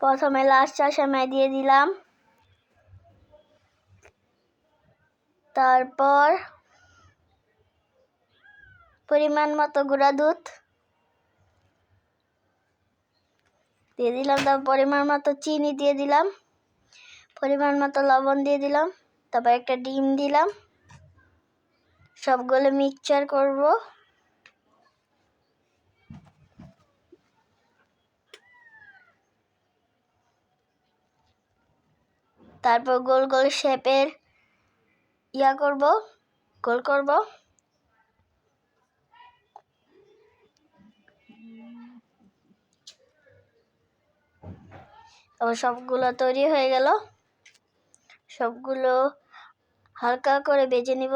প্রথমে চা সেমাই দিয়ে দিলাম। তারপর পরিমাণ মতো গুঁড়া দুধ দিয়ে দিলাম, তারপর পরিমাণ মতো চিনি দিয়ে দিলাম, পরিমাণ মতো লবণ দিয়ে দিলাম, তারপর একটা ডিম দিলাম, সবগুলো মিক্সচার করব। তারপর গোল গোল শেপের ইয়া করব, গোল করব। তারপর সবগুলো তৈরি হয়ে গেল। সবগুলো হালকা করে বেজে নিব।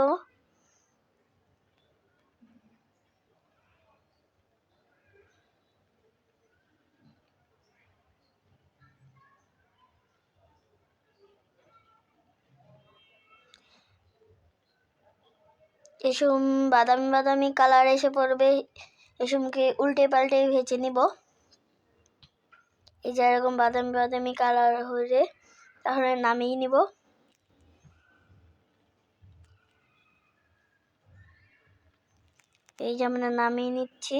এসম বাদামি বাদামি কালার এসে পড়বে। এসমকে উল্টে পাল্টে ভেজে নিব। এই যে এরকম বাদামি বাদামি কালার হয়ে তাহলে নামিয়ে নিব। এই যে আমরা নামিয়ে নিচ্ছি।